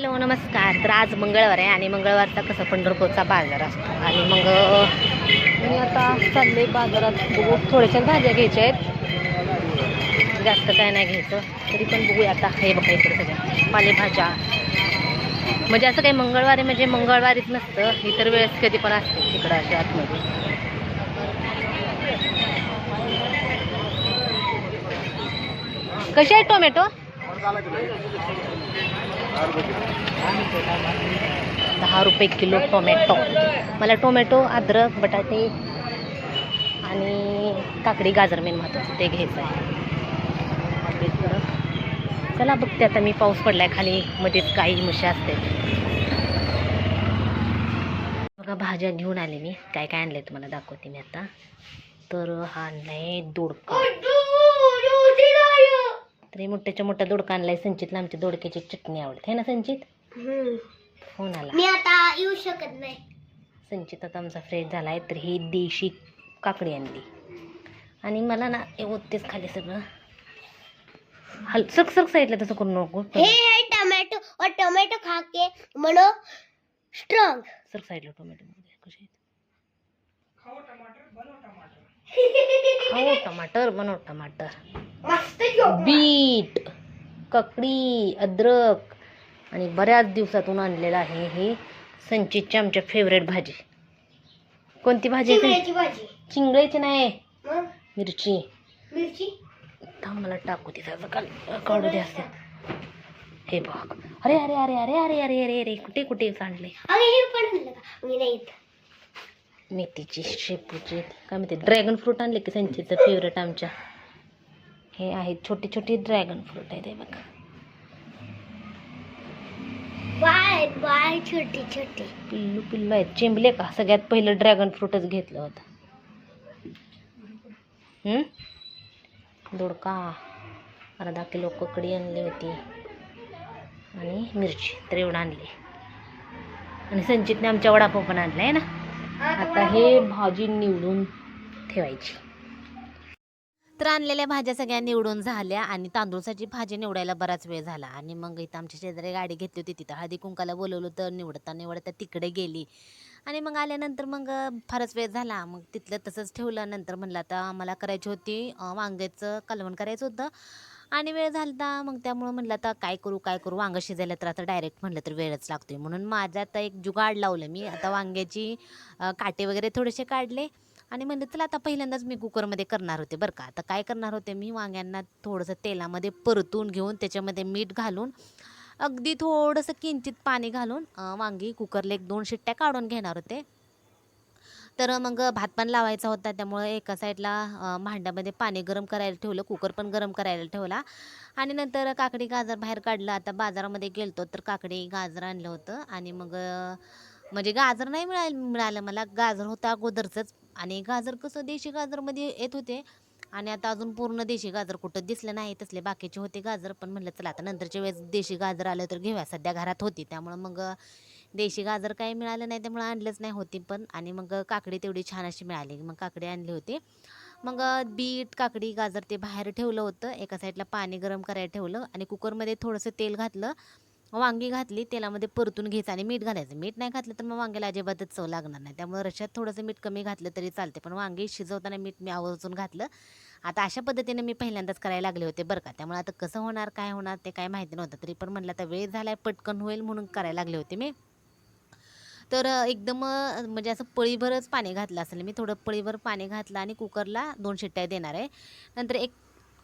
Hello नमस्कार. तर आज मंगळवार आहे आणि मंगळवारचा कसं पंढरपूरचा बाजार असतो. आणि मग मी आता चालले बाजारात. बघू थोड्याशा भाज्या घ्यायच्या आहेत. जास्त काय नाही घ्यायचं. तरी पण बघूया आता. हे बघा इकडे सगळ्या पालेभाज्या. म्हणजे असं काही मंगळवारी म्हणजे मंगळवारीच नसतं. इतर वेळेस कधी पण असते तिकडं अशा आतमध्ये. कसे आहे टोमॅटो? दहा रुपये किलो टोमॅटो. मला टोमॅटो अद्रक बटाटे आणि काकडी गाजर मेन महत्वाचं ते घ्यायचं आहे. चला बघते आता मी पाऊस पडलाय खाली मध्येच काही म्हशी असते. बघा भाज्या घेऊन आले मी. काय काय आणले तुम्हाला दाखवते मी आता. तर हा आणलाय दोडका. हे मोठ्याच्या मोठा दोडका आणलाय. संचितला आमच्या दोडक्याची चटणी आवडते. है ना संचित? फोन आला. मी आता येऊ शकत नाही. संचित आता आमचा फ्रेश झाला आहे तर ही देशी काकडी आणली. आणि मला ना ओततेच खाली सगळं. हल सरक साईडला तसं करू नको. हे है टोमॅटो और टोमॅटो खा के मनो स्ट्रॉंग सरक साईडला टोमॅटो. हो टमाटर बनव टमाटर. बीट ककडी अद्रक आणि बऱ्याच दिवसातून आणलेलं आहे हे संचितची आमच्या फेवरेट भाजी. कोणती भाजी आहे चिंगळ्याची भाजी. चिंगळीची नाही. मिरची. मला टाकू दे त्याचं काल काढू दे असते हे बघ. अरे अरे अरे अरे अरे अरे अरे अरे कुठे कुठे सांडले अरे हे पण आणलं का मी नाही येत मेथीची शेपूची. काय म्हणते ड्रॅगन फ्रूट आणले की संचितचं फेवरेट आमच्या. हे आहेत छोटी छोटी ड्रॅगन फ्रूट आहे ते बघा. बाय बाय छोटी छोटी. पिल्लू पिल्लू आहेत. चिंबले का? सगळ्यात पहिलं ड्रॅगन फ्रूटच घेतलं होतं? दोडका. अर्धा किलो ककडी आणली होती. आणि मिरची तर एवढं आणली. आणि संचितने आमच्या वडापाव पण आणला आहे ना? आता हे भाजी निवडून ठेवायची. तर आणलेल्या भाज्या सगळ्या निवडून झाल्या आणि तांदूळसाची भाजी निवडायला बराच वेळ झाला. आणि मग इथं आमची शेजारी गाडी घेतली होती. तिथं हळदी कुंकाला बोलवलं तर निवडता निवडता तिकडे गेली. आणि मग आल्यानंतर मग फारच वेळ झाला. मग तिथलं तसंच ठेवलं. नंतर म्हणलं आता मला करायची होती वांग्याचं कालवण करायचं होतं. आणि वेळ झाला मग त्यामुळं म्हणलं आता काय करू काय करू? वांगं शिजायला तर आता डायरेक्ट म्हणलं तर वेळच लागतोय. म्हणून माझं आता एक जुगाड लावलं मी. आता वांग्याची काटे वगैरे थोडेसे काढले आणि म्हणलं तर आता पहिल्यांदाच मी कुकरमध्ये करणार होते बरं का. आता काय करणार होते? मी वांग्यांना थोडंसं तेलामध्ये परतून घेऊन त्याच्यामध्ये मीठ घालून अगदी थोडंसं किंचित पाणी घालून वांगी कुकरला एक दोन शिट्ट्या काढून घेणार होते. तर मग भात पण लावायचा होता. त्यामुळे एका साईडला भांड्यामध्ये पाणी गरम करायला ठेवलं. कुकर पण गरम करायला ठेवला. आणि नंतर काकडी गाजर बाहेर काढलं. आता बाजारामध्ये गेलतो तर काकडी गाजर आणलं होतं. आणि मग म्हणजे गाजर नाही मिळालं मिळालं मला. गाजर होतं अगोदरचंच. आणि गाजर कसं देशी गाजरमध्ये येत होते. आणि आता अजून पूर्ण देशी गाजर कुठं दिसलं नाही तसले बाकीचे होते गाजर. पण म्हणलं चला आता नंतरच्या वेळेस देशी गाजर आलं तर घेऊया. सध्या घरात होती. त्यामुळं मग देशी गाजर काही मिळालं नाही त्यामुळं आणलंच नाही होती पण. आणि मग काकडी तेवढी छान अशी मिळाली. मग काकडी आणली होती. मग बीट काकडी गाजर ते बाहेर ठेवलं होतं. एका साईडला पाणी गरम करायला ठेवलं आणि कुकरमध्ये थोडंसं तेल घातलं. वांगी घातली तेलामध्ये परतून घ्यायचं आणि मीठ घालायचं. मीठ नाही घातलं तर मग वांग्याला अजिबातच चव लागणार नाही. त्यामुळे रश्यात थोडंसं मीठ कमी घातलं तरी चालते पण वांगी शिजवताना मीठ मी आवर्जून घातलं. आता अशा पद्धतीने मी पहिल्यांदाच करायला लागले होते बरं का. त्यामुळे आता कसं होणार काय होणार ते काय माहिती नव्हतं. तरी पण म्हटलं आता वेळ झाला आहे पटकन होईल म्हणून करायला लागले होते मी. तर एकदम म्हणजे असं पळीभरच पाणी घातलं असेल. मी थोडं पळीभर पाणी घातलं आणि कुकरला दोन शिट्ट्या देणार आहे. नंतर एक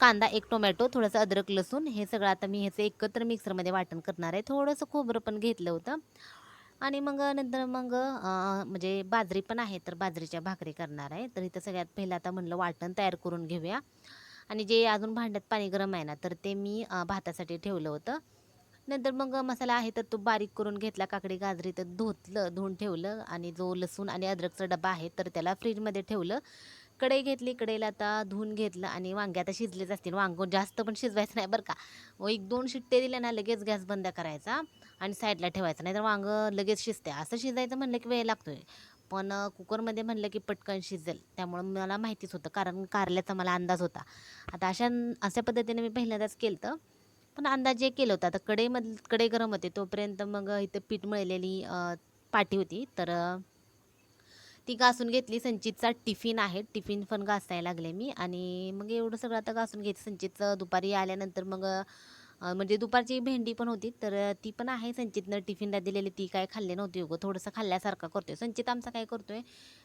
कांदा एक टोमॅटो थोडंसं अद्रक लसूण हे सगळं आता मी ह्याचं एकत्र मिक्सरमध्ये वाटण करणार आहे. थोडंसं खोबरं पण घेतलं होतं. आणि मग नंतर मग म्हणजे बाजरी पण आहे तर बाजरीच्या भाकरी करणार आहे. तर इथं सगळ्यात पहिलं आता म्हणलं वाटण तयार करून घेऊया. आणि जे अजून भांड्यात पाणी गरम आहे ना तर ते मी भातासाठी ठेवलं होतं. नंतर मग मसाला आहे तर तो बारीक करून घेतला काकडी गाजरी तर धुतलं धुवून ठेवलं आणि जो लसूण आणि अद्रकचा डबा आहे तर त्याला फ्रीजमध्ये ठेवलं. कढई घेतली कढईला आता धुवून घेतलं आणि वांगे आता शिजलेच असतील. वांगो जास्त पण शिजवायचं नाही बरं का. व एक दोन शिट्टे दिले ना लगेच गॅस बंद करायचा आणि साईडला ठेवायचं नाही तर वांगं लगेच शिजते असं शिजायचं म्हणलं की वेळ लागतोय. पण कुकरमध्ये म्हणलं की पटकन शिजेल. त्यामुळं मला माहितीच होतं कारण कारल्याचा मला अंदाज होता. आता अशा अशा पद्धतीने मी पहिल्यांदाच केलं तर पण अंदाजे केलं होतं. आता कडेमधकडे गरम होते तोपर्यंत मग इथं पीठ मळलेली पाठी पाटी होती. तर ती घासून घेतली. संचितचा टिफिन आहे. टिफिन पण घासायला लागले मी. आणि मग एवढं सगळं आता घासून घेतलं संचितचं दुपारी आल्यानंतर मग म्हणजे दुपारची भेंडी पण होती तर ती पण आहे संचितनं टिफिनला दिलेली. ती काय खाल्ली नव्हती उगं. थोडंसं खाल्ल्यासारखं करतोय. संचित आमचा काय करतोय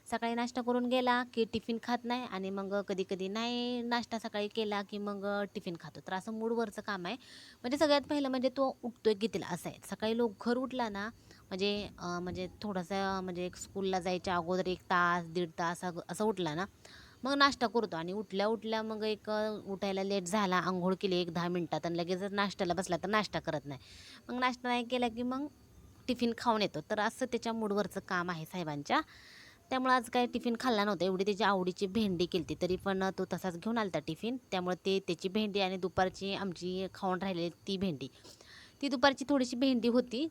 सकाळी नाश्ता करून गेला की टिफिन खात नाही आणि मग कधी कधी नाही नाश्ता सकाळी केला की मग टिफिन खातो. तर असं मूडवरचं काम आहे. म्हणजे सगळ्यात पहिलं म्हणजे तो उठतोय कितीला? असं आहे. सकाळी लवकर उठला ना म्हणजे म्हणजे थोडासा म्हणजे एक स्कूलला जायच्या अगोदर एक तास दीड तास असं उठला ना मग नाश्ता करतो आणि उठल्या उठल्या मग एक उठायला लेट झाला आंघोळ केली एक दहा मिनटात आणि लगेच जर नाश्त्याला बसला तर नाश्ता करत नाही. मग नाश्ता नाही केला की मग टिफिन खाऊन येतो. तर असं त्याच्या मूडवरचं काम आहे साहेबांच्या. त्यामुळे आज काय टिफिन खाल्ला नव्हता. एवढी त्याची आवडीची भेंडी केली तरी पण तो तसाच घेऊन आलता टिफिन त्यामुळे ते त्याची भेंडी आणि दुपारची आमची खाऊन राहिलेली ती भेंडी. ती दुपारची थोडीशी भेंडी होती.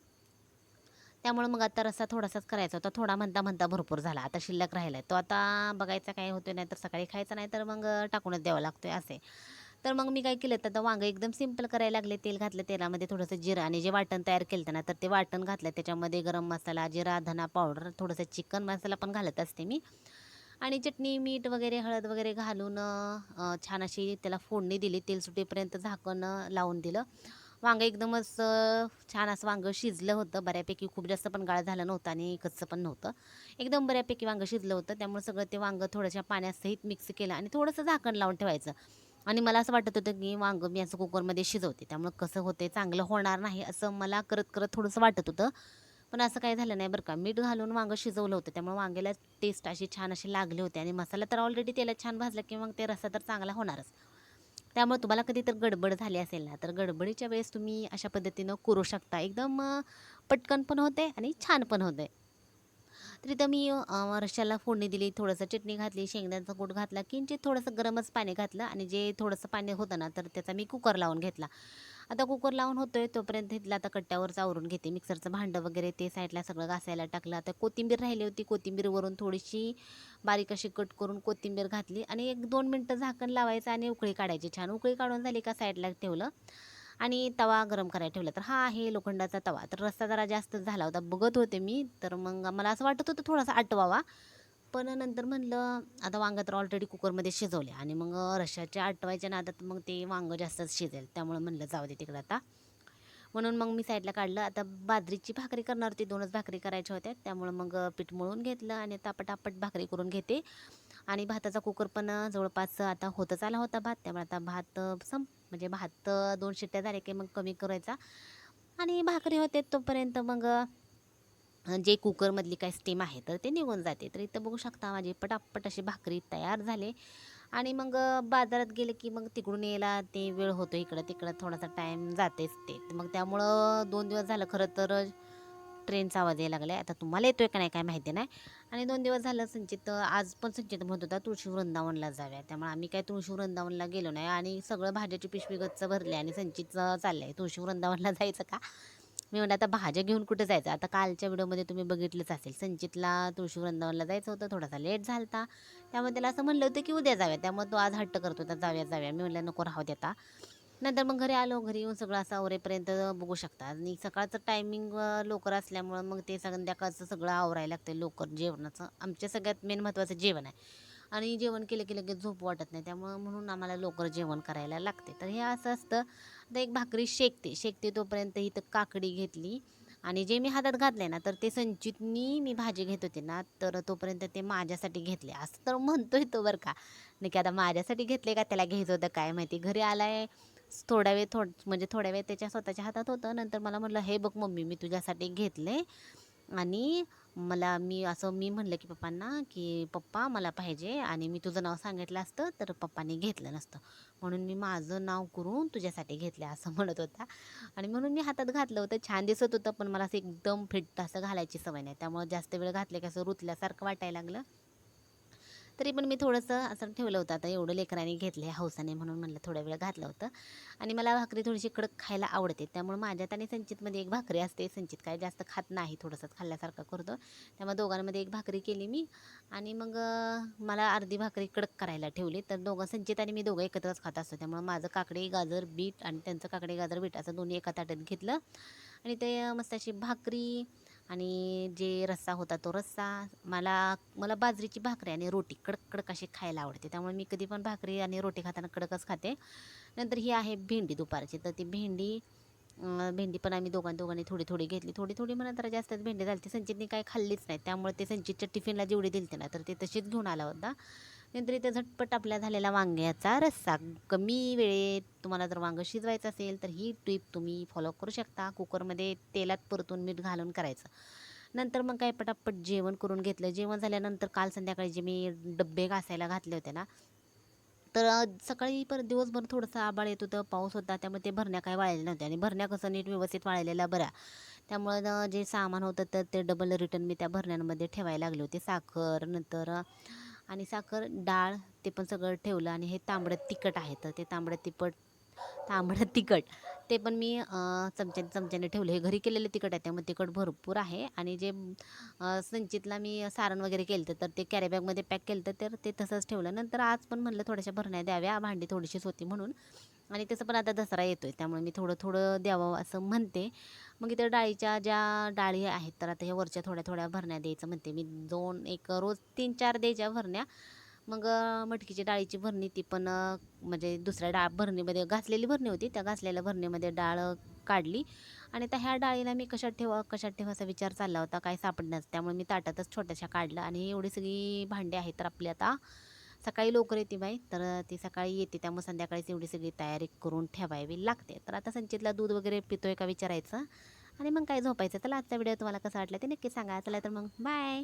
त्यामुळे मग आता रस्सा थोडासाच करायचा होता. थोडा म्हणता म्हणता भरपूर झाला. आता शिल्लक राहिला आहे तो आता बघायचा काय होतोय नाही तर सकाळी खायचा नाही तर मग टाकूनच द्यावा लागतो आहे असे. तर मग मी काय केलं तर आता वांगं एकदम सिंपल करायला लागले. तेल घातलं तेलामध्ये थोडंसं जिरं आणि जे वाटण तयार केलं ना तर ते वाटण घातलं. त्याच्यामध्ये गरम मसाला जिरा धना पावडर थोडंसं चिकन मसाला पण घालत असते मी. आणि चटणी मीठ वगैरे हळद वगैरे घालून छान अशी त्याला फोडणी दिली. तेल सुटेपर्यंत झाकण लावून दिलं. वांगं एकदमच छान असं वांगं शिजलं होतं. बऱ्यापैकी खूप जास्त पण गाळ झालं नव्हतं आणि कच्चं पण नव्हतं. एकदम बऱ्यापैकी वांगं शिजलं होतं. त्यामुळे सगळं ते वांगं थोड्याशा पाण्यासहित मिक्स केलं आणि थोडंसं झाकण लावून ठेवायचं. आणि मला असं वाटत होतं की वांगं मी असं कुकरमध्ये शिजवते. त्यामुळे कसं होते चांगलं होणार नाही असं मला करत करत थोडंसं वाटत होतं. पण असं काही झालं नाही बरं का. मीठ घालून वांगं शिजवलं होतं. त्यामुळे वांग्याला टेस्ट अशी छान अशी लागले होते. आणि मसाला तर ऑलरेडी तेलात छान भाजला की मग ते रसा तर चांगला होणारच. त्यामुळे तुम्हाला कधी तर गडबड झाली असेल ना तर गडबडीच्या वेळेस तुम्ही अशा पद्धतीनं करू शकता. एकदम पटकन पण होते आणि छान पण होते. तर इथं मी अं, फोडणी दिली थोडंसं चटणी घातली शेंगदाण्याचा कूट घातला किंचित थोडंसं गरमच पाणी घातलं आणि जे थोडंसं पाणी होतं ना तर त्याचा मी कुकर लावून घेतला. आता कुकर लावून होतोय तोपर्यंत इथलं आता कट्ट्यावर चावरून घेते. मिक्सरचं भांडं वगैरे ते साईडला सगळं घासायला टाकलं. आता कोथिंबीर राहिली होती कोथिंबीरवरून थोडीशी बारीक अशी कट करून कोथिंबीर घातली आणि एक दोन मिनटं झाकण लावायचं आणि उकळी काढायची छान. उकळी काढून झाली का साईडला ठेवलं आणि तवा गरम करायला ठेवला. तर हा आहे लोखंडाचा तवा. तर रस्ता जरा जास्त झाला होता बघत होते मी. तर मग मला असं वाटत होतं थोडासा आटवावा. पण नंतर म्हणलं आता वांगं तर ऑलरेडी कुकरमध्ये शिजवले आणि मग रश्श्याच्या आटवायच्या नादात मग ते वांगं जास्तच शिजेल. त्यामुळं म्हणलं जाऊ दे तिकडं आता. म्हणून मग मी साईडला काढलं. आता बाजरीची भाकरी करणार होती. दोनच भाकरी करायच्या होत्या. त्यामुळं मग पीठ मळून घेतलं आणि तापटापट भाकरी करून घेते. आणि भाताचा कुकर पण जवळपास आता होतच आला होता भात. त्यामुळे आता भात संप म्हणजे भात दोन शिट्ट्या झाल्या की मग कमी करायचा. आणि भाकरी होते तोपर्यंत मग जे कुकरमधली काय स्टीम आहे तर ते निघून जाते. तर इथं बघू शकता माझी पटापट अशी भाकरी तयार झाले. आणि मग बाजारात गेलं की मग तिकडून यायला ते वेळ होतो इकडं तिकडं थोडासा टाईम जातेच ते. मग त्यामुळं दोन दिवस झालं खरं तर ट्रेनचा आवाज यायला लागला आहे आता तुम्हाला येतोय का नाही काय माहिती नाही. आणि दोन दिवस झालं संचित आज पण संचित म्हणत होता तुळशी वृंदावनला जाऊया. त्यामुळे आम्ही काय तुळशी वृंदावनला गेलो नाही. आणि सगळं भाज्याची पिशवी गच्च भरली आणि संचितचं चाललं आहे तुळशी वृंदावनला जायचं का? मी म्हणलं आता भाज्या घेऊन कुठं जायचं? आता कालच्या व्हिडिओमध्ये तुम्ही बघितलंच असेल. संचितला तुळशी वृंदावनला जायचं होतं. थोडासा लेट झाला होता त्यामुळे त्याला असं म्हणलं होतं की उद्या जाऊया. त्यामुळे तो आज हट्ट करतो होता जाऊया जाऊया. मी म्हणलं नको राहू देता नंतर मग घरी आलो. घरी येऊन सगळं असं आवरेपर्यंत बघू शकता. आणि सकाळचं टायमिंग लवकर असल्यामुळं मग ते संध्याकाळचं सगळं आवरायला लागतं लवकर जेवणाचं. आमच्या सगळ्यात मेन महत्त्वाचं जेवण आहे. आणि जेवण केलं की लगेच झोप वाटत नाही. त्यामुळं म्हणून आम्हाला लवकर जेवण करायला लागते. तर हे असं असतं. तर एक भाकरी शेकते. शेकते तोपर्यंत इथं काकडी घेतली आणि जे मी हातात घातले ना तर ते संचितनी मी भाजी घेत होते ना तर तोपर्यंत ते माझ्यासाठी घेतले. असं तर म्हणतोय तो बरं का. नाही की आता माझ्यासाठी घेतले का? त्याला घ्यायचं होतं काय माहिती. घरी आलाय. थोड्या वेळ थोड म्हणजे थोड्या वेळ त्याच्या स्वतःच्या हातात होतं. नंतर मला म्हटलं हे बघ मम्मी मी तुझ्यासाठी घेतले आणि मला मी असं मी म्हणलं की पप्पांना की पप्पा मला पाहिजे आणि मी तुझं नाव सांगितलं असतं तर पप्पाने घेतलं नसतं. म्हणून मी माझं नाव करून तुझ्यासाठी घेतलं असं म्हणत होता. आणि म्हणून मी हातात घातलं होतं. छान दिसत होतं पण मला असं एकदम फिट असं घालायची सवय नाही. त्यामुळे जास्त वेळ घातले की असं रुतल्यासारखं वाटायला लागलं. तरी पण मी थोडंसं असं ठेवलं होतं. आता एवढं लेकरांनी घेतलं आहे हौसाने म्हणून म्हणलं थोड्या वेळ घातलं होतं. आणि मला भाकरी थोडीशी कडक खायला आवडते. त्यामुळे माझ्यात आणि संचितमध्ये एक भाकरी असते. संचित काय जास्त खात नाही थोडंसंच खाल्ल्यासारखं करतो. त्यामुळे दोघांमध्ये एक भाकरी केली मी. आणि मग मला अर्धी भाकरी कडक करायला ठेवली. तर दोघं संचित आणि मी दोघं एकत्रच खात असतो. त्यामुळे माझं काकडी गाजर बीट आणि त्यांचं काकडी गाजर बीट असं दोन्ही एका ताटात घेतलं. आणि ते मस्त अशी भाकरी आणि जे रस्सा होता तो रस्सा मला मला बाजरीची भाकरी आणि रोटी कडक कडक अशी खायला आवडते. त्यामुळे मी कधी पण भाकरी आणि रोटी खाताना कडकच खाते. नंतर ही आहे भेंडी दुपारची. तर ती भेंडी भेंडी पण आम्ही दोघां दोघांनी थोडी थोडी घेतली. थोडी थोडी म्हणा तर जास्तच भेंडी झाली ती संचितने काही खाल्लीच नाही. त्यामुळे ते संचितच्या टिफिनला जेवढी दिली ना तर ते तशीच घेऊन आला होता. नंतर इथे झटपट आपल्या झालेला वांग्याचा रस्सा. कमी वेळेत तुम्हाला जर वांगं शिजवायचं असेल तर ही ट्रीप तुम्ही फॉलो करू शकता. कुकरमध्ये तेलात परतून मीठ घालून करायचं. नंतर मग काय पटापट जेवण करून घेतलं. जेवण झाल्यानंतर काल संध्याकाळी जे मी डब्बे घासायला घातले होते ना तर सकाळी पर दिवसभर थोडंसं आबाळ येत होतं पाऊस होता. त्यामुळे ते भरण्या काय वाळलेल्या नव्हत्या आणि भरण्या कसं नीट व्यवस्थित वाळलेल्या बऱ्या. त्यामुळं जे सामान होतं तर ते डबल रिटर्न मी त्या भरण्यांमध्ये ठेवायला लागले होते. साखर नंतर आणि साखर डाळ ते पण सगळं ठेवलं आणि हे तांबडं तिखट आहे तर ते तांबडं तिखट तांबडं तिखट. ते पण मी चमच्याने चमच्याने ठेवलं. हे घरी केलेलं तिखट आहे त्यामुळे तिखट भरपूर आहे. आणि जे संचितला मी सारण वगैरे केलं होतं, तर ते कॅरीबॅगमध्ये पॅक केलं होतं, तर ते तसंच ठेवलं. नंतर आज पण म्हणलं थोड्याशा भरण्या द्याव्या भांडी थोडीशीच होती म्हणून. आणि तसं पण आता दसरा येतो आहे त्यामुळे मी थोडं थोडं द्यावं असं म्हणते. मग इथे डाळीच्या ज्या डाळी आहेत तर आता ह्या वरच्या थोड्या थोड्या भरण्या द्यायचं म्हणते मी. दोन एक रोज तीन चार द्यायच्या भरण्या. मग मटकीची डाळीची भरणी ती पण म्हणजे दुसऱ्या डाळ भरणीमध्ये घासलेली भरणी होती. त्या घासलेल्या भरणीमध्ये डाळ काढली. आणि त्या ह्या डाळीला मी कशात ठेवा कशात ठेवा असा विचार चालला होता काय सापडण्याचा त्यामुळे मी ताटातच छोट्याशा काढलं आणि एवढी सगळी भांडी आहेत तर आपली आता सकाळी लवकर येते बाई तर ती सकाळी येते त्यामुळे संध्याकाळीच एवढी सगळी तयारी करून ठेवावी लागते. तर आता संचितला दूध वगैरे पितोय का विचारायचं? आणि मग काय झोपायचं? तर आजचा व्हिडिओ तुम्हाला कसा वाटला ते नक्की सांगा. चला तर मग बाय